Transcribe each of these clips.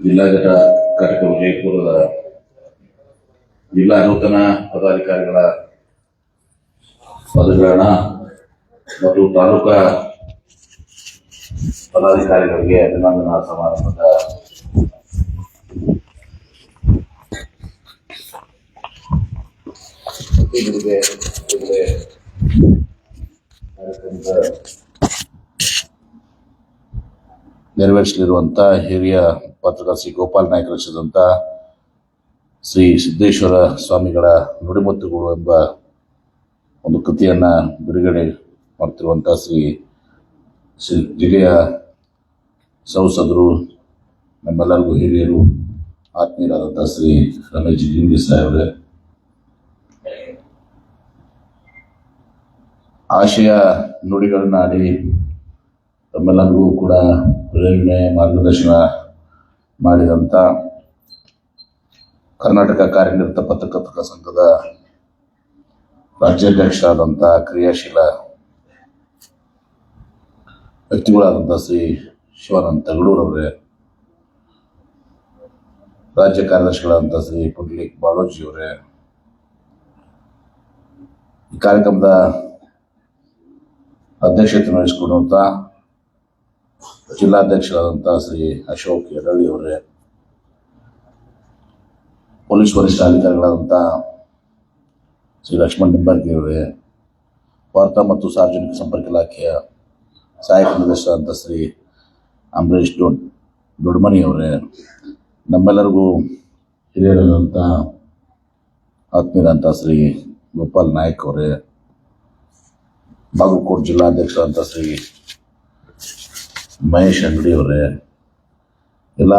ಜಿಲ್ಲಾ ಘಟ ಘಟಕ ವಿಜಯಪುರದ ಜಿಲ್ಲಾ ನೂತನ ಪದಾಧಿಕಾರಿಗಳ ಪದಗ್ರಹಣ ಮತ್ತು ತಾಲೂಕಾ ಪದಾಧಿಕಾರಿಗಳಿಗೆ ಅಭಿನಂದನಾ ಸಮಾರಂಭದ ನೆರವೇರಿಸಲಿರುವಂತಹ ಹಿರಿಯ ಪತ್ರಕರ್ತ ಶ್ರೀ ಗೋಪಾಲ್ ನಾಯ್ಕ ರಚಿಸಿದಂತ ಶ್ರೀ ಸಿದ್ದೇಶ್ವರ ಸ್ವಾಮಿಗಳ ನುಡಿಮುತ್ತುಗಳು ಎಂಬ ಒಂದು ಕೃತಿಯನ್ನ ಬಿಡುಗಡೆ ಮಾಡ್ತಿರುವಂಥ ಶ್ರೀ ಶ್ರೀ ಜಿಲ್ಲೆಯ ಸಂಸದರು, ನಮ್ಮೆಲ್ಲರಿಗೂ ಹಿರಿಯರು ಆತ್ಮೀಯರಾದಂಥ ಶ್ರೀ ರಮೇಶ್ ಜಿಂಗಿ ಸಾಹೇಬ್ರೆ. ಆಶಯ ನುಡಿಗಳನ್ನ ಆಡಿ ತಮ್ಮೆಲ್ಲರಿಗೂ ಕೂಡ ಪ್ರೇರಣೆ, ಮಾರ್ಗದರ್ಶನ ಮಾಡಿದಂಥ ಕರ್ನಾಟಕ ಕಾರ್ಯನಿರತ ಪತ್ರಕರ್ತರ ಸಂಘದ ರಾಜ್ಯಾಧ್ಯಕ್ಷರಾದಂಥ ಕ್ರಿಯಾಶೀಲ ವ್ಯಕ್ತಿಗಳಾದಂಥ ಶ್ರೀ ಶಿವಾನಂದ ತಗಡೂರವರೇ ರಾಜ್ಯ ಕಾರ್ಯದರ್ಶಿಗಳಾದಂಥ ಶ್ರೀ ಪುಂಡ್ಲಿಕ್ ಬಾಲೋಜಿಯವರೇ ಈ ಕಾರ್ಯಕ್ರಮದ ಅಧ್ಯಕ್ಷತೆ ವಹಿಸಿಕೊಂಡಂತ ಜಿಲ್ಲಾಧ್ಯಕ್ಷರಾದಂಥ ಶ್ರೀ ಅಶೋಕ್ ಯಡಳ್ಳಿ ಅವರೇ, ಪೊಲೀಸ್ ವರಿಷ್ಠಾಧಿಕಾರಿಗಳಾದಂಥ ಶ್ರೀ ಲಕ್ಷ್ಮಣ್ ನಿಂಬರ್ಗಿ ಅವರೇ, ವಾರ್ತಾ ಮತ್ತು ಸಾರ್ವಜನಿಕ ಸಂಪರ್ಕ ಇಲಾಖೆಯ ಸಹಾಯಕ ನಿರ್ದೇಶಕರಾದಂಥ ಶ್ರೀ ಅಂಬರೀಶ್ ದೊಡ್ ದೊಡ್ಮನಿಯವರೇ ನಮ್ಮೆಲ್ಲರಿಗೂ ಹಿರಿಯರಾದಂಥ ಆತ್ಮೀಯರಂಥ ಶ್ರೀ ಗೋಪಾಲ್ ನಾಯ್ಕ್ ಅವರೇ, ಬಾಗಲಕೋಟೆ ಜಿಲ್ಲಾಧ್ಯಕ್ಷರಾದಂಥ ಶ್ರೀ ಮಹೇಶ್ ಅಂಗಡಿ ಅವರೇ. ಎಲ್ಲ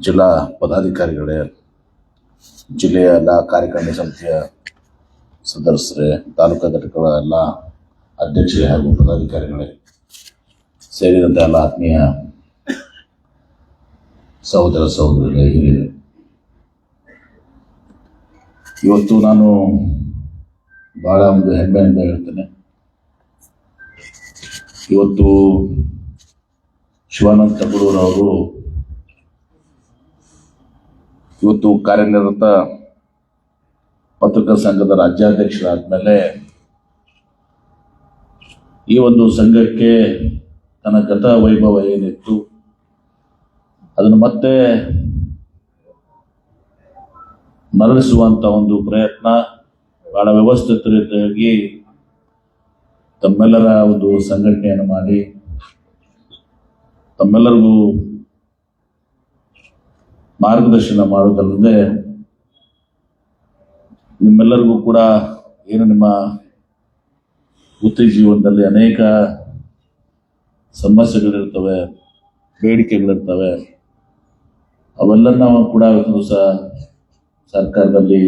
ಜಿಲ್ಲಾ ಪದಾಧಿಕಾರಿಗಳೇ, ಜಿಲ್ಲೆಯ ಎಲ್ಲ ಕಾರ್ಯಕಾರಿಣಿ ಸಮಿತಿಯ ಸದಸ್ಯರೇ, ತಾಲೂಕಾ ಘಟಕಗಳ ಎಲ್ಲ ಅಧ್ಯಕ್ಷರೇ ಹಾಗೂ ಪದಾಧಿಕಾರಿಗಳೇ, ಸೇರಿದಂತೆ ಎಲ್ಲ ಆತ್ಮೀಯ ಸಹೋದರ ಸಹೋದರಿಗಳೇ, ಹಿರಿಯರು. ಇವತ್ತು ನಾನು ಬಹಳ ಒಂದು ಹೆಮ್ಮೆಯಿಂದ ಹೇಳ್ತೇನೆ. ಇವತ್ತು ಶಿವಾನಂದ ತಗಡೂರ್ ಅವರು ಇವತ್ತು ಕಾರ್ಯನಿರತ ಪತ್ರಿಕಾ ಸಂಘದ ರಾಜ್ಯಾಧ್ಯಕ್ಷರಾದ್ಮೇಲೆ ಈ ಒಂದು ಸಂಘಕ್ಕೆ ತನ್ನ ಗತ ವೈಭವ ಏನಿತ್ತು, ಅದನ್ನು ಮತ್ತೆ ಮರಳಿಸುವಂಥ ಒಂದು ಪ್ರಯತ್ನ ಬಹಳ ವ್ಯವಸ್ಥಿತ ರೀತಿಯಾಗಿ ತಮ್ಮೆಲ್ಲರ ಒಂದು ಸಂಘಟನೆಯನ್ನು ಮಾಡಿ ತಮ್ಮೆಲ್ಲರಿಗೂ ಮಾರ್ಗದರ್ಶನ ಮಾಡುವುದಲ್ಲದೆ ನಿಮ್ಮೆಲ್ಲರಿಗೂ ಕೂಡ ಏನು ನಿಮ್ಮ ವೃತ್ತಿ ಜೀವನದಲ್ಲಿ ಅನೇಕ ಸಮಸ್ಯೆಗಳಿರ್ತವೆ, ಬೇಡಿಕೆಗಳಿರ್ತವೆ. ಅವೆಲ್ಲ ಕೂಡ ಇವತ್ತು ದಿವಸ ಸರ್ಕಾರದಲ್ಲಿ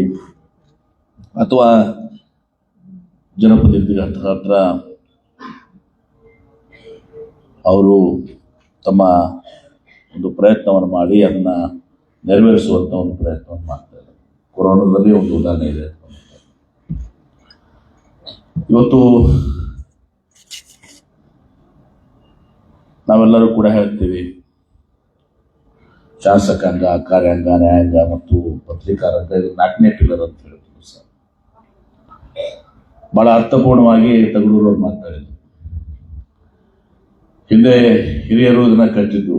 ಅಥವಾ ಜನಪ್ರತಿನಿಧಿಗಳ ಹತ್ರ ಅವರು ತಮ್ಮ ಒಂದು ಪ್ರಯತ್ನವನ್ನು ಮಾಡಿ ಅದನ್ನು ನೆರವೇರಿಸುವಂಥ ಒಂದು ಪ್ರಯತ್ನವನ್ನು ಮಾಡ್ತಾರೆ ಕೊರೋನಾದಲ್ಲಿ ಒಂದು ಉದಾಹರಣೆ ಇದೆ ಇವತ್ತು ನಾವೆಲ್ಲರೂ ಕೂಡ ಹೇಳ್ತೀವಿ, ಶಾಸಕಾಂಗ, ಕಾರ್ಯಾಂಗ, ನ್ಯಾಯಾಂಗ ಮತ್ತು ಪತ್ರಿಕಾರಂಗ ಇದು ನಾಲ್ಕನೇ ಪಿಲ್ಲರ್ ಅಂತ ಸರ್ ಬಹಳ ಅರ್ಥಪೂರ್ಣವಾಗಿ ತಗಡೂರವ್ರು ಮಾತಾಡಿದ್ರು ಹಿಂದೆ ಹಿರಿಯರು ಇದನ್ನ ಕಟ್ಟಿದ್ದು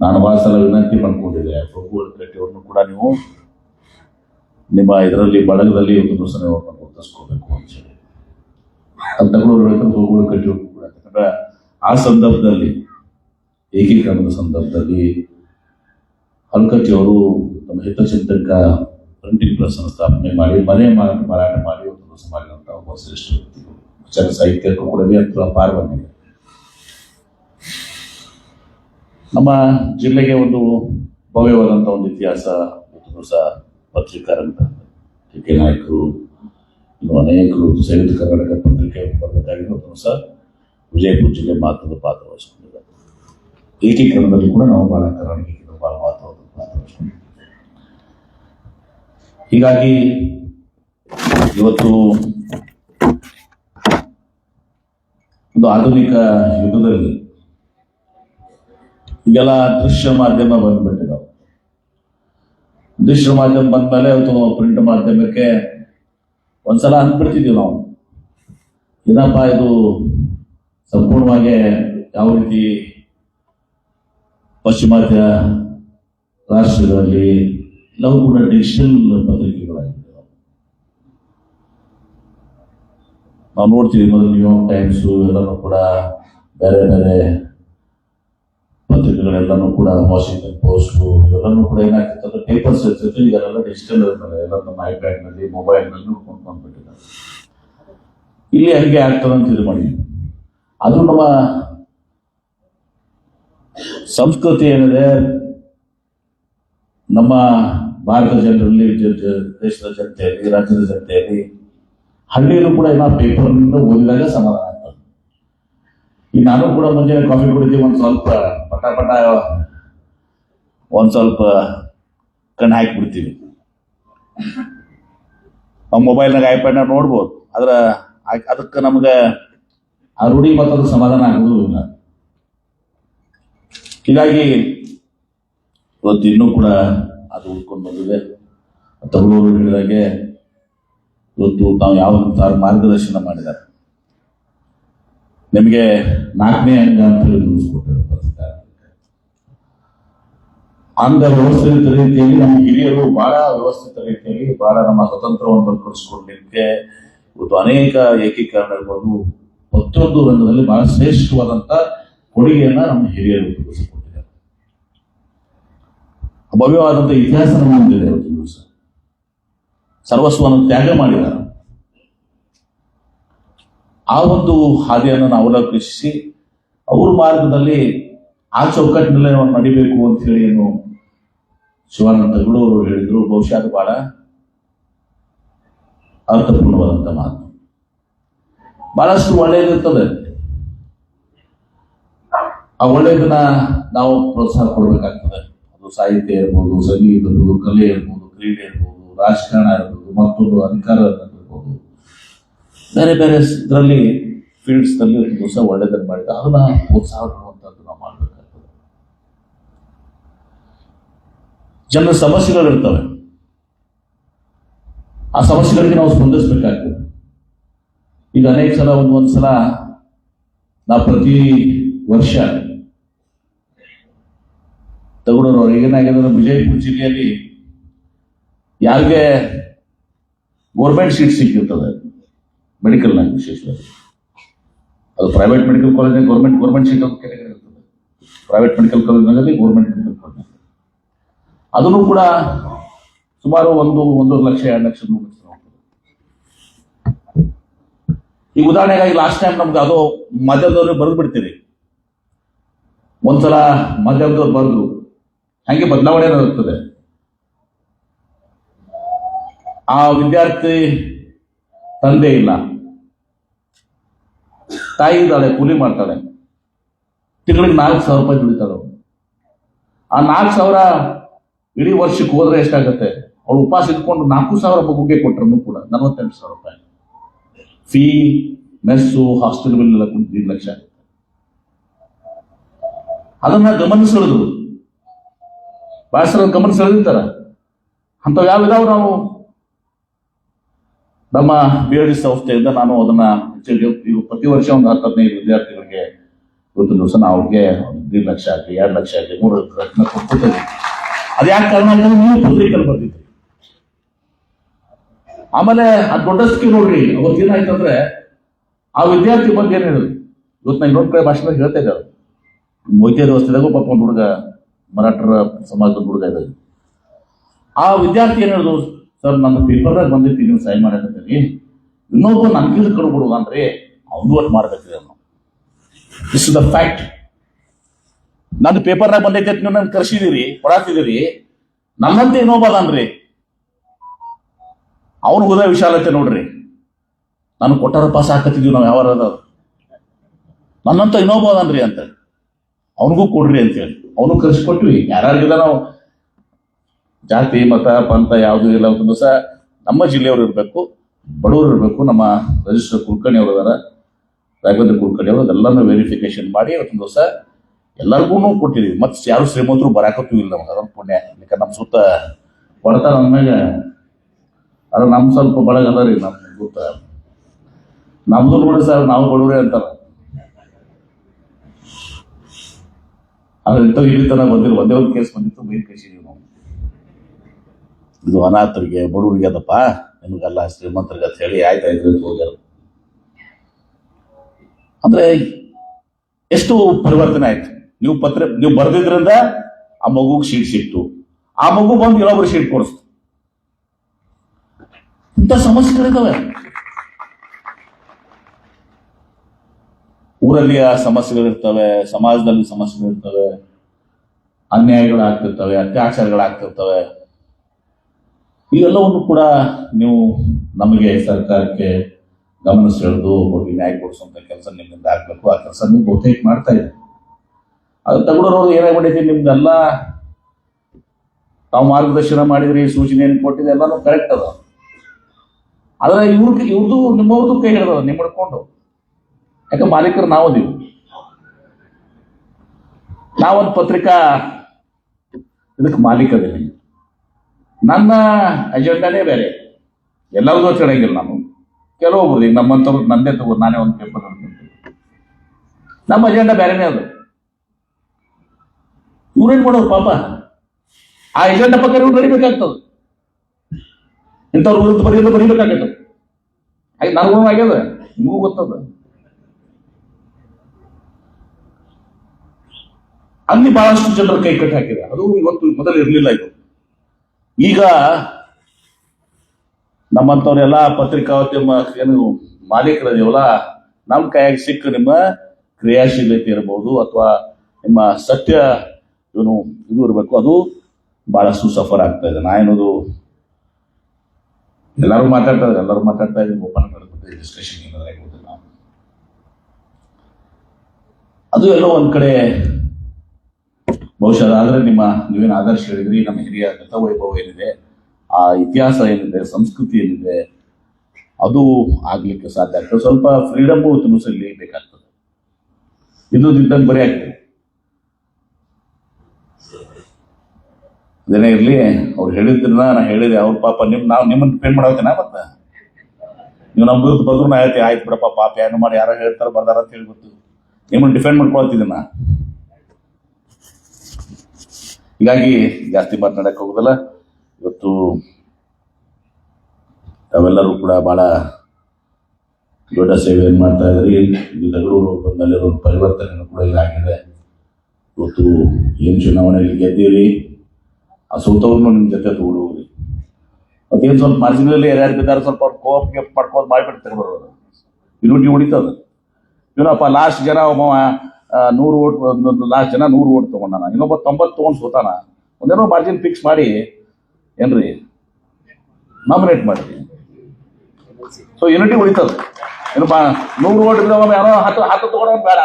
ನಾನು ಸಲ ವಿನಂತಿ ಮಾಡ್ಕೊಂಡಿದ್ದೆ, ಪ್ರಭುಗಳ ಕಟ್ಟಿಯವ್ರನ್ನು ಕೂಡ ನೀವು ನಿಮ್ಮ ಇದರಲ್ಲಿ ಬಳಗದಲ್ಲಿ ಒಂದು ದಿವಸ ಗುರುತಿಸ್ಕೋಬೇಕು ಅಂತ ಹೇಳಿ. ಅದು ತಗಡೂರು ರೈತರು ಪ್ರಭುಗಳ ಕಟ್ಟಿಯವ್ರನ್ನು ಕೂಡ. ಯಾಕಂದ್ರೆ ಆ ಸಂದರ್ಭದಲ್ಲಿ, ಏಕೀಕರಣದ ಸಂದರ್ಭದಲ್ಲಿ ಹಲ್ಕಟ್ಟಿಯವರು ತಮ್ಮ ಹಿತಚಿಂತಕ ಪ್ರಿಂಟಿಂಗ್ ಪ್ರೆಸ್ ಅನ್ನು ಸ್ಥಾಪನೆ ಮಾಡಿ, ಮನೆ ಮಾರಾಟ ಮಾಡಿ, ಒಂದು ದಿವಸ ಮಾಡಿದಂಥ ಒಬ್ಬ ಶ್ರೇಷ್ಠ ವ್ಯಕ್ತಿಗಳು ವಿಚಾರ ಸಾಹಿತ್ಯಕ್ಕೂ ಕೂಡ ನಿಯಂತ್ರಣ ಪಾರ್ ನಮ್ಮ ಜಿಲ್ಲೆಗೆ ಒಂದು ಭವ್ಯವಾದಂಥ ಒಂದು ಇತಿಹಾಸ ಸಹ ಪತ್ರಿಕಾ ರಂಗ ಟಿ ಕೆ ನಾಯಕರು, ಇನ್ನು ಅನೇಕರು ಸಂಯುಕ್ತ ಕರ್ನಾಟಕ ಪತ್ರಿಕೆ ಬರಬೇಕಾಗಿರೋ ಒಂದು ಸಹ ವಿಜಯಪುರ ಜಿಲ್ಲೆ ಮಹತ್ವದ ಪಾತ್ರ ಏಕೀಕರಣದಲ್ಲಿ ಕೂಡ ನಾವು ಬಹಳ ಕರ್ನಾಟಕಕ್ಕೆ ಬಹಳ ಮಹತ್ವದ ಪಾತ್ರ ಹೀಗಾಗಿ ಇವತ್ತು ಒಂದು ಆಧುನಿಕ ಯುಗದಲ್ಲಿ ಈಗೆಲ್ಲ ದೃಶ್ಯ ಮಾಧ್ಯಮ ಬಂದ್ಬಿಟ್ಟಿದ್ದಾವೆ ದೃಶ್ಯ ಮಾಧ್ಯಮ ಬಂದ್ಮೇಲೆ ಇವತ್ತು ಪ್ರಿಂಟ್ ಮಾಧ್ಯಮಕ್ಕೆ ಒಂದ್ಸಲ ಅಂದ್ಬಿಡ್ತಿದ್ವಿ ನಾವು. ಏನಪ್ಪ ಇದು ಸಂಪೂರ್ಣವಾಗಿ ಯಾವ ರೀತಿ ಪಾಶ್ಚಿಮಾತ್ಯ ರಾಷ್ಟ್ರಗಳಲ್ಲಿ ಎಲ್ಲವೂ ಕೂಡ ಡಿಜಿಟಲ್ ಪತ್ರಿಕೆಗಳಾಗಿದ್ದೇವೆ. ನಾವು ನೋಡ್ತೀವಿ ಮೊದಲು ನ್ಯೂಯಾರ್ಕ್ ಟೈಮ್ಸು ಎಲ್ಲನೂ ಕೂಡ ಬೇರೆ ಬೇರೆ ಪತ್ರಿಕೆಗಳೆಲ್ಲನೂ ಕೂಡ ವಾಷಿಂಗ್ಟನ್ ಪೋಸ್ಟು ಇವೆಲ್ಲನೂ ಕೂಡ ಏನಾಗ್ತಿತ್ತು ಅಂದ್ರೆ ಪೇಪರ್ಸ್ ಇರ್ತಿತ್ತು, ಈಗ ಎಲ್ಲ ಡಿಜಿಟಲ್ ಇರ್ತಾರೆ ಎಲ್ಲ ನಮ್ಮ ಐಪ್ಯಾಡ್ನಲ್ಲಿ ಮೊಬೈಲ್ನಲ್ಲಿ ನೋಡ್ಕೊಂಡು ಬಂದ್ಬಿಟ್ಟಿದ್ದಾರೆ. ಇಲ್ಲಿ ಹಂಗೆ ಆಗ್ತದೆ ಅಂತ ಇದು ಮಾಡಿ ಅದು ನಮ್ಮ ಸಂಸ್ಕೃತಿ ಏನಿದೆ, ನಮ್ಮ ಭಾರತ ಜನರಲ್ಲಿ ದೇಶದ ಜನತೆಯಲ್ಲಿ, ರಾಜ್ಯದ ಜನತೆಯಲ್ಲಿ ಹಳ್ಳಿಯಲ್ಲೂ ಕೂಡ ಏನೋ ಪೇಪರ್ನಿಂದ ಓದಿದಾಗ ಸಮಾಧಾನ ಆಗ್ತದೆ. ಈಗ ನಾನು ಕೂಡ ಮುಂಜಾನೆ ಕಾಫಿ ಕುಡಿತೀವಿ, ಒಂದು ಸ್ವಲ್ಪ ಪಟ ಪಟ ಒಂದು ಸ್ವಲ್ಪ ಕಣ್ಣು ಹಾಕಿಬಿಡ್ತೀವಿ. ನಾವು ಮೊಬೈಲ್ನಾಗ ಐಪ್ಯಾಡ್ನಾಗ ನೋಡ್ಬೋದು. ಆದ್ರೆ ಅದಕ್ಕೆ ನಮ್ಗೆ ಆ ರೂಢಿ ಮತ್ತದು ಸಮಾಧಾನ ಆಗೋದು ಇಲ್ಲ ಹೀಗಾಗಿ ಇವತ್ತು ಇನ್ನೂ ಕೂಡ ಅದು ಉಳ್ಕೊಂಡು ಬಂದಿದೆ. ತಗೊಳ್ಳೋರು ಹೇಳಿದಾಗೆ ಇವತ್ತು ತಾವು ಯಾವ ಮಾರ್ಗದರ್ಶನ ಮಾಡಿದ್ದಾರೆ. ನಿಮಗೆ ನಾಲ್ಕನೇ ಅಂಗ ಅಂತ ಹೇಳಿ. ಅಂಗ ವ್ಯವಸ್ಥಿತ ರೀತಿಯಲ್ಲಿ ನಮ್ಮ ಹಿರಿಯರು ಬಹಳ ವ್ಯವಸ್ಥಿತ ರೀತಿಯಲ್ಲಿ ಬಹಳ ನಮ್ಮ ಸ್ವತಂತ್ರವನ್ನು ಬಲಪಡಿಸಿಕೊಳ್ಳಲಿಕ್ಕೆ ಇವತ್ತು ಅನೇಕ ಏಕೀಕರಣ ಇರ್ಬೋದು ಪ್ರತಿಯೊಂದು ರಂಗದಲ್ಲಿ ಬಹಳ ಶ್ರೇಷ್ಠವಾದಂತ ಕೊಡುಗೆಯನ್ನ ನಮ್ಮ ಹಿರಿಯರು ತಿಳಿಸಿಕೊಟ್ಟಿದ್ದಾರೆ ಭವ್ಯವಾದಂತ ಇತಿಹಾಸ ನಮ್ಮ ಮುಂದಿದೆ ಇವತ್ತು ದಿವಸ. ಸರ್ವಸ್ವವನ್ನು ತ್ಯಾಗ ಮಾಡಿದ ಆ ಒಂದು ಹಾದಿಯನ್ನು ನಾವು ಅವಲಂಬಿಸಿ ಅವ್ರ ಮಾರ್ಗದಲ್ಲಿ ಆ ಚೌಕಟ್ಟಿನಲ್ಲೇ ನಾವು ನಡಿಬೇಕು ಅಂತ ಹೇಳಿ ಏನು ಶಿವಾನಂದ ಅವರು ಹೇಳಿದ್ರು. ಬಹುಶಃ ಅದು ಬಹಳ ಅರ್ಥಪೂರ್ಣವಾದಂಥ ಮಾತು. ಬಹಳಷ್ಟು ಒಳ್ಳೆಯದಿರ್ತದೆ. ಆ ಒಳ್ಳೆಯದನ್ನ ನಾವು ಪ್ರೋತ್ಸಾಹ ಕೊಡಬೇಕಾಗ್ತದೆ. ಸಾಹಿತ್ಯ ಇರ್ಬೋದು, ಸಂಗೀತ ಇರ್ಬೋದು, ಕಲೆ ಇರ್ಬೋದು, ಕ್ರೀಡೆ ಇರ್ಬೋದು, ರಾಜಕಾರಣ ಇರ್ಬೋದು, ಮತ್ತೊಂದು ಅಧಿಕಾರ ಇರ್ಬೋದು ಬೇರೆ ಬೇರೆ ಇದರಲ್ಲಿ ಫೀಲ್ಡ್ಸ್ನಲ್ಲಿ ಒಂದು ದಿವಸ ಒಳ್ಳೆದನ್ನು ಮಾಡಿದ ಅದನ್ನ ಉತ್ಸಾಹ ಕೊಡುವಂತದ್ದು ನಾವು ಮಾಡಬೇಕಾಗ್ತದೆ. ಜನರ ಸಮಸ್ಯೆಗಳು ಇರ್ತವೆ. ಆ ಸಮಸ್ಯೆಗಳಿಗೆ ನಾವು ಸ್ಪಂದಿಸಬೇಕಾಗ್ತದೆ. ಈಗ ಅನೇಕ ಸಲ ಒಂದೊಂದು ಒಂದು ಸಲ ನಾವು ಪ್ರತಿ ವರ್ಷ ತಗೊಂಡವ್ರು. ಏನಾಗಿದೆ ಅಂದ್ರೆ ವಿಜಯಪುರ ಜಿಲ್ಲೆಯಲ್ಲಿ ಯಾರಿಗೆ ಗೋರ್ಮೆಂಟ್ ಸೀಟ್ ಸಿಕ್ಕಿರ್ತದೆ? ಮೆಡಿಕಲ್ನಾಗ ವಿಶೇಷವಾಗಿ. ಅದು private medical college government government seat ಅಂತ ಕೆಟಗರಿ ಇರ್ತದೆ. ಪ್ರೈವೇಟ್ ಮೆಡಿಕಲ್ ಕಾಲೇಜ್ನಲ್ಲಿ ಗೌರ್ಮೆಂಟ್ ಮೆಡಿಕಲ್ ಕಾಲೇಜ್ ಅದನ್ನು ಕೂಡ ಸುಮಾರು ಒಂದು, ಒಂದೂವರೆ ಲಕ್ಷ, ಎರಡು ಲಕ್ಷ. ಈ ಉದಾಹರಣೆಗಾಗಿ ಲಾಸ್ಟ್ ಟೈಮ್ ನಮ್ಗೆ ಅದು ಮಧ್ಯದವ್ರಿಗೆ ಬರೆದು ಬಿಡ್ತೀರಿ. ಒಂದ್ಸಲ ಮಧ್ಯದವ್ರು ಬರೆದ್ರು ಹಂಗೆ ಬದಲಾವಣೆ ಇರ್ತದೆ ಆ ವಿದ್ಯಾರ್ಥಿ ತಂದೆ ಇಲ್ಲ. ತಾಯಿ ಇದ್ದಾಳೆ, ಕೂಲಿ ಮಾಡ್ತಾಳೆ. ತಿಂಗಳಿಗೆ ನಾಲ್ಕು ಸಾವಿರ ರೂಪಾಯಿ ದುಡಿತಾಳೆ. ಆ ನಾಲ್ಕು ಸಾವಿರ ಇಡೀ ವರ್ಷಕ್ಕೆ ಹೋದ್ರೆ ಎಷ್ಟಾಗತ್ತೆ? ಅವಳು ಉಪವಾಸ ಇಟ್ಕೊಂಡು ನಾಲ್ಕು ಸಾವಿರ ಮಗುಗೆ ಕೊಟ್ಟರು ಕೂಡ, ನಲವತ್ತೆಂಟು ಸಾವಿರ ರೂಪಾಯಿ. ಫೀ ಮೆಸ್ಸು ಹಾಸ್ಟೆಲ್ ಬಿಲ್ ಎಲ್ಲ ಕುಂತು ಲಕ್ಷ ಅದನ್ನ ಗಮನಿಸೋದು ಸಲ ಗಮನ ಸೆಳೆದಿರ್ತಾರ. ಅಂಥವು ಯಾವ ಇದಾವೆ ನಾವು? ನಮ್ಮ ಬಿ ಎಲ್ ಡಿ ಸಂಸ್ಥೆಯಿಂದ ನಾನು ಅದನ್ನ ಈಗ ಪ್ರತಿ ವರ್ಷ ಒಂದು ಹತ್ತು ಹದಿನೈದು ವಿದ್ಯಾರ್ಥಿಗಳಿಗೆ ಇವತ್ತು ದಿವಸ ನಾವು ಅವ್ರಿಗೆ ಒಂದು ಲಕ್ಷ ಆಗಲಿ, ಎರಡು ಲಕ್ಷ ಆಗಲಿ, ಮೂರು ಲಕ್ಷ ಕೊಡ್ತಿದ್ದೇವೆ ಅದು ಯಾಕೆ ಕಾರಣ ಅಂದ್ರೆ ನೀವು ಪತ್ರಿಕೆಯಲ್ಲಿ ಬರ್ತಿದ್ರಿ ಆಮೇಲೆ ಆ ದೊಡ್ಡ ಸ್ಕೀಮ್ ನೋಡ್ರಿ, ಅವತ್ತು ಅಂದ್ರೆ ಆ ವಿದ್ಯಾರ್ಥಿ ಬಗ್ಗೆ ಏನು ಹೇಳಿದ್ರು? ಇವತ್ತು ನಾನು ಇನ್ನೊಂದು ಕಡೆ ಭಾಷೆ ಹೇಳ್ತಾ ಇದ್ದಾರೆ ಮೊಯ್ತೆ ವ್ಯವಸ್ಥೆದಾಗೂ ಪಾಪ ಒಂದು ಹುಡುಗ ಮರಾಠರ ಸಮಾಜದ ಹುಡುಗ ಇದ್ದಾರೆ ಆ ವಿದ್ಯಾರ್ಥಿ ಏನು ಹೇಳಿದ್ರು? ಸರ್, ನನ್ನ ಪೇಪರ್ದಾಗ ಬಂದೈತಿ ನೀವು ಸೈನ್ ಮಾಡಕತ್ತೀರಿ. ಇನ್ನೊಬ್ಬ ನನ್ಗಿಂತ ಕೊಡ್ಬಿಡು ಅಂದ್ರೆ ಅವನು ಒಟ್ಟು ಮಾಡ್ಬೇಕ್ರಿ ಅವನು. ಇಸ್ ದ ಫ್ಯಾಕ್ಟ್ ನನ್ನ ಪೇಪರ್ನಾಗ ಬಂದೈತೆ ನೀವು ನನ್ನ ಕರ್ಸಿದಿರಿ ಕೊಡಾತಿದ್ದೀರಿ ನನ್ನಂತೆ ಇನ್ನೊಬ್ಬ ಅದಾನ್ರಿ ಅವನು ಹೋದ ವಿಶಾಲತೆ ನೋಡ್ರಿ. ನಾನು ಕೊಟ್ಟಾರ ಪಾಸ್ ಹಾಕತ್ತಿದ್ವಿ ನಾವು ಯಾವ ನನ್ನಂತ ಇನ್ನೊಬ್ಬ ಅದಾನ್ರಿ ಅಂತ. ಅವನಿಗೂ ಕೊಡ್ರಿ ಅಂತೇಳಿ ಅವನು ಕರೆಸ್ಕೊಟ್ವಿ. ಯಾರಿದ ನಾವು ಜಾತಿ, ಮತ, ಪಂಥ ಯಾವುದು ಇಲ್ಲ ಒಂದು ಸಹ ನಮ್ಮ ಜಿಲ್ಲೆಯವರು ಇರಬೇಕು, ಬಡವರು ಇರಬೇಕು, ನಮ್ಮ ರಜಿಸ್ಟರ್ ಕುಲಕರ್ಣಿ ಅವರು ಅದಾರ ರಾಘವೇಂದ್ರ ಕುಲಕರ್ಣಿ ಅವರು ಅದೆಲ್ಲನೂ ವೆರಿಫಿಕೇಶನ್ ಮಾಡಿ ಅವತ್ತೊಂದು ದಿವಸ ಎಲ್ಲರಿಗೂ ಕೊಟ್ಟಿದ್ದೀವಿ ಮತ್ತೆ ಯಾರು ಶ್ರೀಮಂತರು ಬರಾಕತ್ತೂ ಇಲ್ಲ ನಮ್ಗೆ. ಅದೊಂದು ಪುಣ್ಯ. ಯಾಕಂದ್ರೆ ನಮ್ಮ ಸುತ್ತ ಕೊಡ್ತಾರ ಅಂದಮೇಲೆ ಅದು ನಮ್ಮ ಸ್ವಲ್ಪ ಬಳಗ ಅದ ರೀ ನಮ್ಮ ಗೊತ್ತ. ನಮ್ದು ನೋಡಿ ಸರ್, ನಾವು ಬಡವ್ರೆ ಅಂತಾರ. ಆದ್ರೆ ಇಂಥವು ಇಲ್ಲಿ ತನಕ ಬಂದಿಲ್ಲ. ಒಂದೇ ಒಂದು ಕೇಸ್ ಬಂದಿತ್ತು ಬೈಕ್ ಕಳಿಸಿದೀವಿ ಇದು ಅನಾಥರಿಗೆ, ಬಡವರಿಗೆ ಅದಪ್ಪ. ನಿಮಗೆಲ್ಲ ಶ್ರೀಮಂತರಿಗೆ ಅಂತ ಹೇಳಿ ಆಯ್ತಾ ಇದ್ರೆ ಹೋಗ್ಯಾರ. ಅಂದ್ರೆ ಎಷ್ಟು ಪರಿವರ್ತನೆ ಆಯ್ತು. ನೀವು ಪತ್ರ, ನೀವು ಬರ್ದಿದ್ರಿಂದ ಆ ಮಗುಗೆ ಶೀಟ್ ಸಿಕ್ತು. ಆ ಮಗು ಬಂದು ಇನ್ನೊಬ್ರು ಶೀಟ್ ಕೊಡಿಸ್ತು. ಇಂಥ ಸಮಸ್ಯೆಗಳಿದಾವೆ. ಊರಲ್ಲಿ ಆ ಸಮಸ್ಯೆಗಳಿರ್ತವೆ, ಸಮಾಜದಲ್ಲಿ ಸಮಸ್ಯೆಗಳಿರ್ತವೆ, ಅನ್ಯಾಯಗಳಾಗ್ತಿರ್ತವೆ, ಅತ್ಯಾಚಾರಗಳಾಗ್ತಿರ್ತವೆ, ಇವೆಲ್ಲವನ್ನು ಕೂಡ ನೀವು ನಮಗೆ ಸರ್ಕಾರಕ್ಕೆ ಗಮನ ಸೆಳೆದು ಹೋಗಿ ನ್ಯಾಯ ಕೊಡಿಸುವಂತ ಕೆಲಸ ನಿಮ್ಮಿಂದ ಆಗ್ಬೇಕು. ಆ ಕೆಲಸ ನೀವು ಬಹುತೇಕ ಮಾಡ್ತಾ ಇದ್ದೀರಿ. ಅದು ತಗೊಳ್ಳೋರು ಏನಾಗ್ಬಿಟ್ಟಿದೆ ನಿಮ್ದೆಲ್ಲ ತಾವು ಮಾರ್ಗದರ್ಶನ ಮಾಡಿದ್ರಿ ಸೂಚನೆ ಏನು ಕೊಟ್ಟಿದೆ ಎಲ್ಲಾನು ಕರೆಕ್ಟ್ ಅದ ಆದ್ರೆ ಇವ್ರ ಇವ್ರದ್ದು ನಿಮ್ಮವ್ರದ್ದು ಕೈ ಹಿಡಿದ ನಿಮ್ಮ ಯಾಕೆ ಮಾಲೀಕರು ನಾವು ನೀವು ನಾವೊಂದು ಪತ್ರಿಕಾ ಇದಕ್ಕೆ ಅದೇ ನನ್ನ ಅಜೆಂಡಾನೇ ಬೇರೆ. ಎಲ್ಲವೂ ಚೆನ್ನಾಗಿಲ್ಲ ನಾನು. ಕೆಲವೊಬ್ರು ಈಗ ನಮ್ಮಂಥವ್ರು ನಂದೇ ತಗೋ, ನಾನೇ ಒಂದು ಪೇಪರ್ ನಮ್ಮ ಅಜೆಂಡಾ ಬೇರೆನೇ ಅದು. ಇವ್ರೇನ್ ಮಾಡೋರು ಪಾಪ? ಆ ಎಜೆಂಡಾ ಪಕ್ಕ ಇವ್ರು ಬರಿಬೇಕಾಗ್ತದೆ ಇಂಥವ್ರು ಬರೀ ಹಾಗೆ ನನಗೂ ಆಗ್ಯದ ನಿಮಗೂ ಗೊತ್ತದ. ಅಲ್ಲಿ ಬಹಳಷ್ಟು ಜನರ ಕೈ ಕಟ್ಟಿ ಹಾಕಿದೆ ಅದು ಇವತ್ತು ಮೊದಲು ಇರಲಿಲ್ಲ ಇದು. ಈಗ ನಮ್ಮಂಥವ್ರೆಲ್ಲ ಪತ್ರಿಕಾವತ್ಯಮ ಏನು ಮಾಲೀಕರದೀವಲ್ಲ ನಮ್ಮ ಕೈಯಾಗ ಸಿಕ್ಕ ನಿಮ್ಮ ಕ್ರಿಯಾಶೀಲತೆ ಇರಬಹುದು ಅಥವಾ ನಿಮ್ಮ ಸತ್ಯ ಏನು ಇದು ಇರಬೇಕು, ಅದು ಬಹಳಷ್ಟು ಸಫರ್ ಆಗ್ತಾ ಇದೆ. ನಾ ಏನದು, ಎಲ್ಲರೂ ಮಾತಾಡ್ತಾ ಇದ್ದಾರೆ, ಎಲ್ಲರೂ ಮಾತಾಡ್ತಾ ಇದ್ದೀವಿ ಓಪನ್ ಮಾಡಿಬಿಟ್ಟು ಡಿಸ್ಕಷನ್ ಏನಾದ್ರೆ ಅದು ಎಲ್ಲೋ ಒಂದ್ ಕಡೆ ಬಹುಶಃ ಅದಾದ್ರೆ ನಿಮ್ಮ ನೀವೇನು ಆದರ್ಶ ಹೇಳಿದ್ರಿ, ನಮ್ಮ ಹಿರಿಯ ಗತವೈಭವ ಏನಿದೆ, ಆ ಇತಿಹಾಸ ಏನಿದೆ, ಸಂಸ್ಕೃತಿ ಏನಿದೆ, ಅದು ಆಗ್ಲಿಕ್ಕೆ ಸಾಧ್ಯ ಆಗ್ತದೆ. ಸ್ವಲ್ಪ ಫ್ರೀಡಮ್ ತುಮಸಲ್ಲಿ ಬೇಕಾಗ್ತದೆ. ಇದು ಇದ್ದಂಗೆ ಬರೀ ಆಗ್ತದೆ ಅದೇನೇ ಇರಲಿ, ಅವ್ರು ಹೇಳಿದ್ರನ್ನ ನಾ ಹೇಳಿದೆ, ಅವ್ರ ಪಾಪ ನಿಮ್, ನಾವು ನಿಮ್ಮನ್ನು ಡಿಪೆಂಡ್ ಮಾಡೋಕೇನ ಮತ್ತೆ? ನೀವು ನಮ್ಮ ವಿರುದ್ಧ ಬಂದ್ರು ನಾ ಹೇಳ್ತೀವಿ ಆಯ್ತು ಬಿಡಪ್ಪ, ಪಾಪ ಏನು ಮಾಡಿ ಯಾರೋ ಹೇಳ್ತಾರೋ ಬರ್ದಾರ ಅಂತ ಹೇಳ್ಬಿಟ್ಟು ನಿಮ್ಮನ್ನು ಡಿಫೆಂಡ್ ಮಾಡ್ಕೊಳ್ತಿದ್ದೆ ನಾ ಹೀಗಾಗಿ ಜಾಸ್ತಿ ಮಾತನಾಡಕ್ಕೆ ಹೋಗೋದಲ್ಲ. ಇವತ್ತು ತಾವೆಲ್ಲರೂ ಕೂಡ ಬಹಳ ದೊಡ್ಡ ಸೇವೆಯನ್ನು ಮಾಡ್ತಾ ಇದ್ರಿ ಈ ಬೆಂಗಳೂರು ಬಂದಲ್ಲಿರೋ ಪರಿವರ್ತನೆ ಕೂಡ ಇದಾಗಿದೆ. ಇವತ್ತು ಏನು ಚುನಾವಣೆಯಲ್ಲಿ ಗೆದ್ದೀರಿ? ಆ ಸೂತವನ್ನು ನಿಮ್ಮ ಜೊತೆ ತಗೊಂಡು ಮತ್ತೇನು ಸ್ವಲ್ಪ ಮಾರ್ಜಿನಲ್ಲಿ ಯಾರ್ಯಾರು ಬಿದ್ದಾರೆ ಸ್ವಲ್ಪ ಅವ್ರು ಕೋಪ್ ಪಡ್ಕೊಂಡು ಮಾಡಿಬಿಟ್ಟು ತಗೊಂಡ್ಬರೋದು ಇರುಟಿ ಹೊಡಿತದ. ಇವನಪ್ಪ ಲಾಸ್ಟ್ ಜನ ಒಬ್ಬ ನೂರು ಓಟ್ ನಾಲ್ಕು ಜನ ನೂರು ಓಟ್ ತೊಗೊಂಡಾನ. ಇನ್ನೊಬ್ಬ ತೊಂಬತ್ತು ತೊಗೊಂಡು ಸೋತಾನ. ಒಂದೇನೋ ಮಾರ್ಜಿನ್ ಫಿಕ್ಸ್ ಮಾಡಿ, ಏನ್ರಿ? ನಾಮಿನೇಟ್ ಮಾಡಿರಿ ಸೊ ಯುನಿಟಿ ಉಳಿತದ. ಏನಪ್ಪ ನೂರು ಓಟ್ ಇದ್ದವ ಯಾರೋ ಹತ್ತು ಹತ್ತು ತೊಗೊಂಡ್ ಬೇಡ.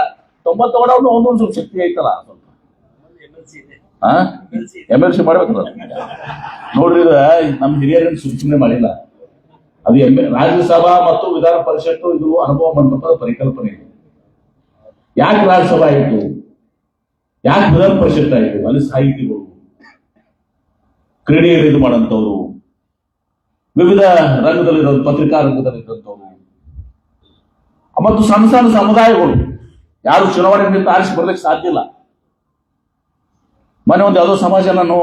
ತೊಂಬತ್ತು ತಗೊಳೋನು ಒಂದೊಂದು ಸ್ವಲ್ಪ ಶಕ್ತಿ ಐತಲ್ಲ ಸ್ವಲ್ಪ. ಎಂ ಎಲ್ ಸಿ ಮಾಡ್ಬೇಕಲ್ಲ. ನೋಡ್ರಿ ಇದು ನಮ್ಮ ಹಿರಿಯರನ್ನು ಸುಮ್ಮನೆ ಮಾಡಿಲ್ಲ. ಅದು ಎಂ ರಾಜ್ಯಸಭಾ ಮತ್ತು ವಿಧಾನ ಪರಿಷತ್ತು ಇದು ಅನುಭವ ಮಂಟಪದ ಪರಿಕಲ್ಪನೆ. ಇದೆ ಯಾಕೆ ರಾಜ್ಯಸಭಾ ಆಯಿತು ಯಾಕೆ ವಿಧಾನ ಪರಿಷತ್ ಆಯಿತು? ಅಲ್ಲಿ ಸಾಹಿತಿಗಳು, ಕ್ರೀಡೆಯಲ್ಲಿ ಇದು ಮಾಡೋಂಥವ್ರು ವಿವಿಧ ರಂಗದಲ್ಲಿರೋ ಪತ್ರಿಕಾ ರಂಗದಲ್ಲಿರುವಂಥವ್ರು ಮತ್ತು ಸಣ್ಣ ಸಣ್ಣ ಸಮುದಾಯಗಳು, ಯಾರು ಚುನಾವಣೆಯಿಂದ ಆರಿಸಿ ಬರ್ಲಿಕ್ಕೆ ಸಾಧ್ಯ ಇಲ್ಲ. ಮನೆ ಒಂದು ಯಾವುದೋ ಸಮಾಜ ನಾನು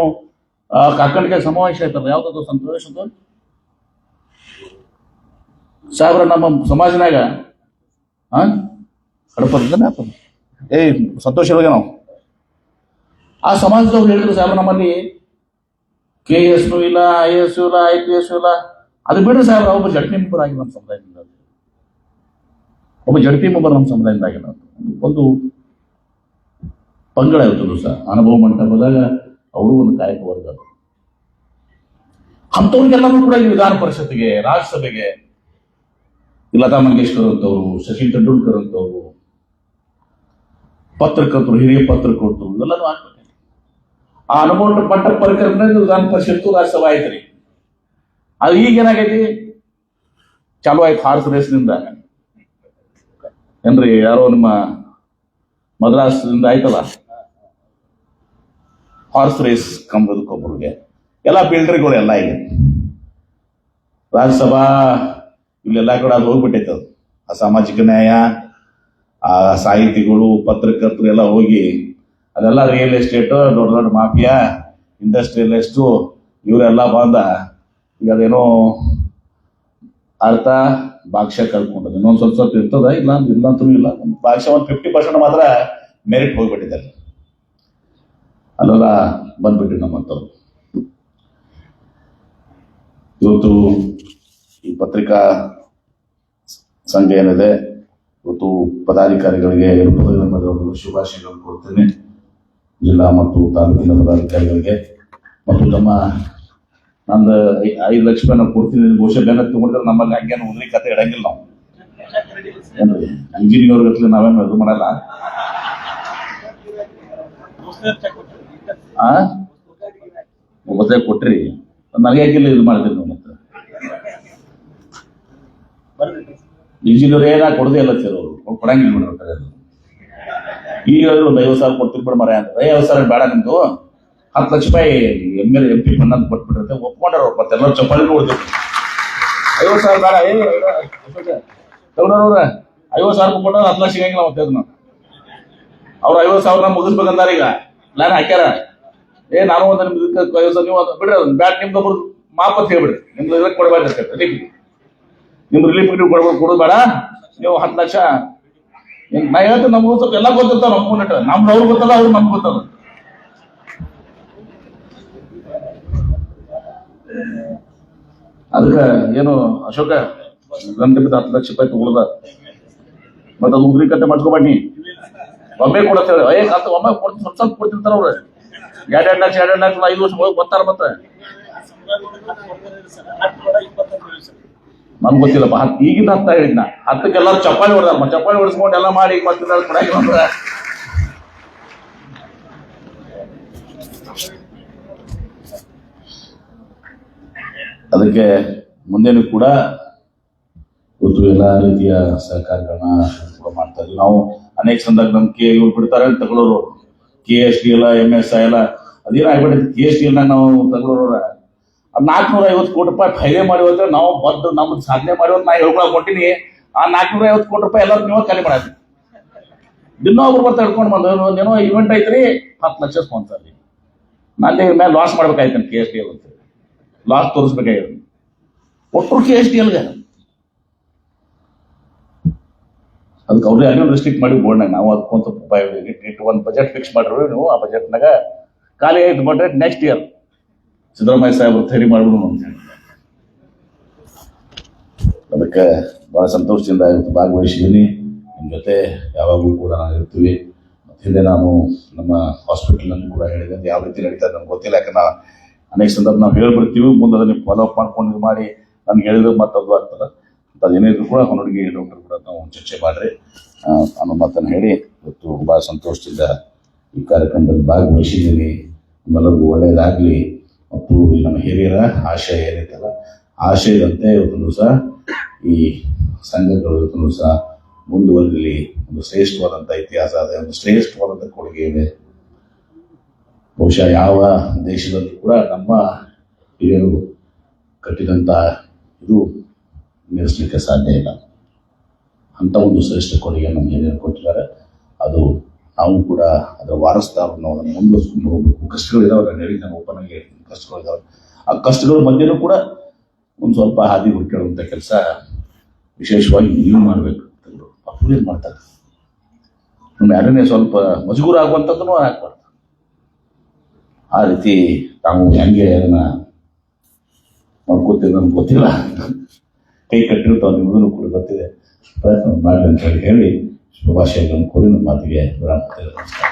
ಕಾಕಂಡಿಗೆ ಸಮಾವೇಶ ಆಯ್ತಲ್ಲ, ಯಾವ್ದಾದ್ರು ಸಂತೋಷ ಸಾಹೇಬ್ರ, ನಮ್ಮ ಸಮಾಜನಾಗ ಹಾ ಆತ ಏಯ್ ಸಂತೋಷ ಇರೋಗೆ ನಾವು. ಆ ಸಮಾಜದವ್ರು ಹೇಳಿದ್ರು ಸಾಹೇಬ್ರ ನಮ್ಮಲ್ಲಿ ಕೆ ಎಸ್ ಇಲ್ಲ ಐ ಎಸ್ ಇಲ್ಲ ಐ ಪಿ ಎಸ್ ಇಲ್ಲ. ಅದು ಬಿಡ್ರಿ ಸಾಹೇಬ್ರ ಒಬ್ಬ ಜಡ್ಪಿ ಮೆಂಬರ್ ಆಗಿ ನಮ್ಮ ಸಮುದಾಯದಿಂದ. ಒಬ್ಬ ಜಡ್ಪಿ ಮೆಂಬರ್ ನಮ್ಮ ಸಮುದಾಯದಿಂದ ಆಗಿಲ್ಲ ಒಂದು ಪಂಗಡ ಇವತ್ತು ಸಹ ಅನುಭವ ಮಂಟಪದಾಗ ಅವರು ಒಂದು ಕಾಯಕ ವರ್ಗ. ಅಂಥವ್ರಿಗೆಲ್ಲರೂ ಕೂಡ ಈ ವಿಧಾನ ಪರಿಷತ್ಗೆ ರಾಜ್ಯಸಭೆಗೆ, ಲತಾ ಮಂಗೇಶ್ಕರ್ ಅಂತವರು ಸಚಿನ್ ತೆಂಡೂಲ್ಕರ್ ಅಂತವರು ಪತ್ರಕರ್ತರು, ಹಿರಿಯ ಪತ್ರಕರ್ತರು ಇವೆಲ್ಲನೂ ಆಗ್ಬೇಕು. ಆ ಅನುಭವ ಪಟ್ಟ ಪರಿಕಲ್ಪನೆ ವಿಧಾನ ಪರಿಷತ್ತು ಆಯ್ತು ರೀ ಅದು ಈಗ ಏನಾಗೈತಿ? ಚಾಲು ಆಯ್ತು ಹಾರ್ಸ್ ರೇಸ್ನಿಂದ ಏನ್ರಿ, ಯಾರೋ ನಿಮ್ಮ ಮದ್ರಾಸ್ನಿಂದ ಆಯ್ತಲ್ಲ? ಹಾರ್ಸ್ ರೇಸ್ ಕಂಬದಕ್ಕೊಬ್ಬರಿಗೆ ಎಲ್ಲ ಬಿಲ್ಡರ್ಗಳು ಎಲ್ಲ ಈಗ ರಾಜ್ಯಸಭಾ ಇಲ್ಲೆಲ್ಲ ಕೂಡ ಅದು ಹೋಗ್ಬಿಟ್ಟೈತೆ ಅದು. ಆ ಸಾಮಾಜಿಕ ನ್ಯಾಯ ಆ ಸಾಹಿತಿಗಳು, ಪತ್ರಕರ್ತರು ಎಲ್ಲ ಹೋಗಿ ಅದೆಲ್ಲ ರಿಯಲ್ ಎಸ್ಟೇಟ್ ದೊಡ್ಡ ದೊಡ್ಡ ಮಾಫಿಯಾ ಇಂಡಸ್ಟ್ರಿಯಲಿಸ್ಟು ಇವರೆಲ್ಲ ಬಂದ. ಈಗ ಅದೇನೋ ಅರ್ಥ ಭಾಗ್ಯ ಕಳ್ಕೊಂಡದ್ದು ಇನ್ನೊಂದು ಸ್ವಲ್ಪ ಸ್ವಲ್ಪ ಇರ್ತದ, ಇಲ್ಲ ಇಲ್ಲ ಅಂತೂ ಇಲ್ಲ. ಭಾಗ್ಯ ಒಂದು ಫಿಫ್ಟಿ ಪರ್ಸೆಂಟ್ ಮಾತ್ರ ಮೆರಿಟ್ ಹೋಗ್ಬಿಟ್ಟಿದ್ದಾರೆ ಅಲ್ಲೆಲ್ಲ ಬಂದ್ಬಿಟ್ಟು ನಮ್ಮಂಥವ್ರು. ಇವತ್ತು ಈ ಪತ್ರಿಕಾ ಸಂಘ ಏನಿದೆ ಇವತ್ತು ಪದಾಧಿಕಾರಿಗಳಿಗೆ ಪದಗಳ ಶುಭಾಶಯಗಳನ್ನು ಕೊಡ್ತೇನೆ ಜಿಲ್ಲಾ ಮತ್ತು ತಾಲೂಕಿನ ಪದಾಧಿಕಾರಿಗಳಿಗೆ. ಮತ್ತು ನಮ್ಮ, ನಂದು ಐದು ಲಕ್ಷ ರೂಪಾಯಿ ನಾವು ಕೊಡ್ತೀನಿ ಬಹುಶಃ ತಗೊಂಡ್ರೆ ನಮ್ಮಲ್ಲಿ ಹಂಗೇನು ಉದ್ರಿ ಕತೆ ಇಡಂಗಿಲ್ಲ ನಾವು. ಇಂಜಿನಿಯರ್ ಗಟ್ಲೆ ನಾವೇನು ಇದು ಮಾಡಲ್ಲ? ಆ? ಮತ್ತೆ ಕೊಟ್ರಿ. ನನಗೆ ಯಾಕಿಲ್ಲ ಇದು ಮಾಡ್ತೀನಿ ಮತ್ತೆ ಇಂಜಿನಿಯರ್ ಏನ ಕೊಡದೆ ಇಲ್ಲ ಸರ್ ಕೊಡಂಗಿಲ್ ಬಿಡ್ರಿ ಈಗ ಒಂದು ಐವತ್ತು ಸಾವಿರ ಕೊಡ್ತೀರಿ ಬಿಡ ಮರ ಅಂತ ಐವತ್ತು ಸಾವಿರ ಬೇಡ ನಿಮ್ದು. ಹತ್ತು ಲಕ್ಷ ರೂಪಾಯಿ M L M P fund ಅಂತ ಕೊಟ್ಬಿಟ್ಟಿರುತ್ತೆ. ಒಪ್ಕೊಂಡ್ರು ಅವ್ರು ಮತ್ತೆ ಎಲ್ಲರೂ ಚಪ್ಪಾಳಿ ಕೊಡ್ತೀವಿ ಐವತ್ತು ಸಾವಿರ ಬೇಡ, ಏ ತಗೊಂಡವ್ರ ಐವತ್ತು ಸಾವಿರ ರೂಪಾಯಿ ಹತ್ತು ಲಕ್ಷ ಸಿಗಂಗಿಲ್ಲ ಮತ್ತೆ ಅದನ್ನ. ಅವ್ರು ಐವತ್ತು ಸಾವಿರ ಮುಗಿಸ್ಬೇಕಂದಾರ ಈಗ. ನಾನು ಹಾಕ್ಯಾರ. ಏ, ನಾನು ಒಂದು ನಿಮ್ದು ಐವತ್ತು ಸಾವಿರ ನೀವು ಬಿಡ್ರಿ ಅದನ್ನ ಬ್ಯಾಟ್ ನಿಮ್ದು ಒಬ್ರು ಮಾಪತ್ ಹೇಳ್ಬಿಡ್ರಿ. ನಿಮ್ದು ಇದಕ್ಕೆ ಕೊಡಬೇಡ ನಿಮ್ದು ರಿಲೀಫ್ ಕೊಡ್ಬೇಕು ಕೊಡೋದು ಬೇಡ ನೀವು ಹತ್ತು ಲಕ್ಷ. ನಾ ಹೇಳ್ತೀನಿ, ನಮ್ಗೆ ಸ್ವಲ್ಪ ಎಲ್ಲ ಗೊತ್ತಿರ್ತಾವ ನಮ್ಮ ಮುನ್ನಟ ನಮ್ದು ಅವ್ರು ಗೊತ್ತಲ್ಲ ಅವ್ರು ನಮ್ಗೆ ಗೊತ್ತದ. ಅದಕ್ಕೆ ಏನು ಅಶೋಕ ಗಂಟೆ ಬಿದ್ದ ಹತ್ತು ಲಕ್ಷ ರೂಪಾಯಿ ತಗೊಳ್ದ. ಮತ್ತೆ ಅದು ಉಗ್ರಿ ಕತೆ ಮಾಡ್ಕೊಬಾಡಿ ಒಮ್ಮೆ ಕೊಡತ್ತೇಳಿ ಅಯ್ಯ ಅಂತ ಒಮ್ಮೆ ಕೊಡ್ತೀನಿ ಸ್ವಲ್ಪ ಸ್ವಲ್ಪ ಕೊಡ್ತಿರ್ತಾರ ಅವ್ರು. ಎರಡ್ ಎರಡ್ ಲಕ್ಷ ಎರಡ್ ಲಕ್ಷ, ಐದು ವರ್ಷ ಹೋಗಿ ಬರ್ತಾರ ಮತ್ತೆ. ನಮ್ಗೆ ಗೊತ್ತಿಲ್ಲಪ್ಪ ಹತ್ತು ಈಗಿನ ಹತ್ತ ಹೇಳಿದ್ನ ಹತ್ತಕ್ಕೆ ಎಲ್ಲರೂ ಚಪ್ಪಾಳಿ ಹೊಡೆದ ಚಪ್ಪಾಳಿ ಹೊಡಿಸ್ಕೊಂಡು ಎಲ್ಲ ಮಾಡಿ ಮತ್ತೆ ಅಂದ್ರೆ. ಅದಕ್ಕೆ ಮುಂದೆನೂ ಕೂಡ ಇವತ್ತು ಎಲ್ಲ ರೀತಿಯ ಸಹಕಾರಗಳನ್ನ ಕೂಡ ಮಾಡ್ತಾ ಇದ್ವಿ. ನಾವು ಅನೇಕ ಸಂದರ್ಭ ನಮ್ ಕೆ ಇವ್ರು ಬಿಡ್ತಾರೆ ಅಂತ ತಗೊಳ್ಳೋರು ಕೆ ಎಸ್ ಟಿ ಎಲ್ಲ ಎಂ ಎಸ್ ಐ ಎಲ್ಲ ಅದೇನೋ ಆಗ್ಬಿಟ್ಟೈತಿ ಕೆ ಎಸ್ ಟಿ ಎಲ್ಲ ನಾವು ತಗೊಳ್ಳೋರ ನಾಲ್ಕನೂರ ಐವತ್ತು ಕೋಟಿ ರೂಪಾಯಿ ಫೈದೆ ಮಾಡಿ ಹೋದ್ರೆ ನಾವು ಬದ್ದು ನಮ್ದು ಸಾಧನೆ ಮಾಡಿ ನಾ ಹೇಳ್ಕೊಳಕ್ ಕೊಟ್ಟಿನಿ ಆ ನಾಲ್ಕನೂರ ಐವತ್ತು ಕೋಟಿ ರೂಪಾಯಿ ಎಲ್ಲರೂ ನೀವು ಖಾಲಿ ಮಾಡಿ ದಿನ ಒಬ್ರು ಬರ್ತಾ ಹಿಡ್ಕೊಂಡು ಬಂದು, ಏನೋ ಇವೆಂಟ್ ಐತ್ರಿ, ಹತ್ತು ಲಕ್ಷ ಸ್ಪಾನ್ಸರ್ ನಾನು ಮೇಲೆ ಲಾಸ್ ಮಾಡ್ಬೇಕಾಯ್ತು ಕೆ ಎಸ್ ಟಿ ಎಲ್ ಅಂತ. ಲಾಸ್ ತೋರಿಸ್ಬೇಕಾಗಿತ್ತು ಒಟ್ಟರು ಕೆ ಎಸ್ ಟಿ ಎಲ್ಗೆ ಅದಕ್ಕೆ ಅವ್ರಿಗೆ ಅಲ್ಲಿ ರಿಸ್ಟ್ರಿಕ್ಟ್ ಮಾಡಿ ಬೋರ್ಡ್ನಾಗ ನಾವು ಅದಕ್ಕೊಂದು ಇಟ್ಟು ಒಂದು ಬಜೆಟ್ ಫಿಕ್ಸ್ ಮಾಡಿರೋ ನೀವು, ಆ ಬಜೆಟ್ನಾಗ ಖಾಲಿ ಆಯ್ತು ಬಜೆಟ್ ನೆಕ್ಸ್ಟ್ ಇಯರ್ ಸಿದ್ದರಾಮಯ್ಯ ಸಾಹೇಬ್ ಥೇರಿ ಮಾಡಿಬಿಡೋಣ ಅಂತ ಅದಕ್ಕೆ ಭಾಳ ಸಂತೋಷದಿಂದ ಇವತ್ತು ಭಾಗವಹಿಸಿದ್ದೀನಿ. ನಿಮ್ಮ ಜೊತೆ ಯಾವಾಗಲೂ ಕೂಡ ನಾವು ಇರ್ತೀವಿ. ಮತ್ತು ಹಿಂದೆ ನಾನು ನಮ್ಮ ಹಾಸ್ಪಿಟಲ್ನಲ್ಲಿ ಕೂಡ ಹೇಳಿದೆ. ಯಾವ ರೀತಿ ನಡೀತಾ ನನಗೆ ಗೊತ್ತಿಲ್ಲ. ಯಾಕಂದ್ರೆ ನಾ ಅನೇಕ ಸಂದರ್ಭ ನಾವು ಹೇಳ್ಬಿಡ್ತೀವಿ ಮುಂದೆ ಅದನ್ನ ಫಾಲೋ ಅಪ್ ಮಾಡ್ಕೊಂಡು ಮಾಡಿ ನನಗೆ ಹೇಳಿದ್ರೆ ಮತ್ತೆ ಅದು ಆಗ್ತದೆ. ಮತ್ತು ಅದೇನಿದ್ರು ಕೂಡ ಹೊನ್ನಡಿಗೆ ಡಾಕ್ಟರ್ ಕೂಡ ನಾವು ಚರ್ಚೆ ಮಾಡಿರಿ. ಅನ್ನೋ ಮಾತನ್ನು ಹೇಳಿ ಇವತ್ತು ಭಾಳ ಸಂತೋಷದಿಂದ ಈ ಕಾರ್ಯಕ್ರಮದಲ್ಲಿ ಭಾಗವಹಿಸಿದ್ದೀನಿ. ನಿಮ್ಮೆಲ್ಲರಿಗೂ ಒಳ್ಳೆಯದಾಗಲಿ ಮತ್ತು ನಮ್ಮ ಹಿರಿಯರ ಆಶಯ ಏನಿತ್ತಲ್ಲ, ಆಶಯದಂತೆ ಇವತ್ತು ಸಹ ಈ ಸಂಘಗಳು ಇವತ್ತು ಸಹ ಮುಂದುವರಿಲಿ ಒಂದು ಶ್ರೇಷ್ಠವಾದಂಥ ಇತಿಹಾಸ, ಅದೇ ಒಂದು ಶ್ರೇಷ್ಠವಾದಂಥ ಕೊಡುಗೆ ಇದೆ. ಬಹುಶಃ ಯಾವ ದೇಶದಲ್ಲೂ ಕೂಡ ನಮ್ಮ ಹಿರಿಯರು ಕಟ್ಟಿದಂಥ ಇದು ನಿಲ್ಲಿಸಲಿಕ್ಕೆ ಸಾಧ್ಯ ಇಲ್ಲ. ಅಂಥ ಒಂದು ಶ್ರೇಷ್ಠ ಕೊಡುಗೆ ನಮ್ಮ ಹಿರಿಯರು ಕೊಟ್ಟಿದ್ದಾರೆ. ಅದು ನಾವು ಕೂಡ ಅದರ ವಾರಸ್ತಾವನ್ನು ಮುಂದುವರ್ಸ್ಕೊಂಡು ಹೋಗ್ಬೇಕು. ಕಷ್ಟಗಳಿದಾವೆ ನಾನು ಓಪನ್ ಆಗಿ ಹೇಳ್ತೀನಿ ಕಷ್ಟಗಳಿದಾವೆ ಆ ಕಷ್ಟಗಳ ಮಧ್ಯೆನೂ ಕೂಡ ಒಂದು ಸ್ವಲ್ಪ ಹಾದಿ ಹುಡುಕಿಡುವಂಥ ಕೆಲಸ ವಿಶೇಷವಾಗಿ ನೀವು ಮಾಡಬೇಕು ಅಪ್ರೂವ್ ಮಾಡ್ತಾರೆ? ನಮ್ಮ ಯಾರನ್ನೇ ಸ್ವಲ್ಪ ಮಜಗೂರ ಆಗುವಂಥದ್ದನ್ನು ಹಾಕ್ಬಾರ್ದು. ಆ ರೀತಿ ತಾವು ಹೆಂಗೆ ಅದನ್ನ ಮಾಡ್ಕೋತೀವಿ ನಮ್ಗೆ ಗೊತ್ತಿಲ್ಲ. ಕೈ ಕಟ್ಟಿರ್ತಾವೆ ನಿಮಗೂ ಕೂಡ ಗೊತ್ತಿದೆ. ಪ್ರಯತ್ನ ಮಾಡಿ ಅಂತ ಹೇಳಿ ಶುಭಾಶಯಗಳನ್ನು ಕೋರಿ ನಮ್ಮ ಮಾತಿಗೆ ವಿರಾಮ. ನಮಸ್ಕಾರ.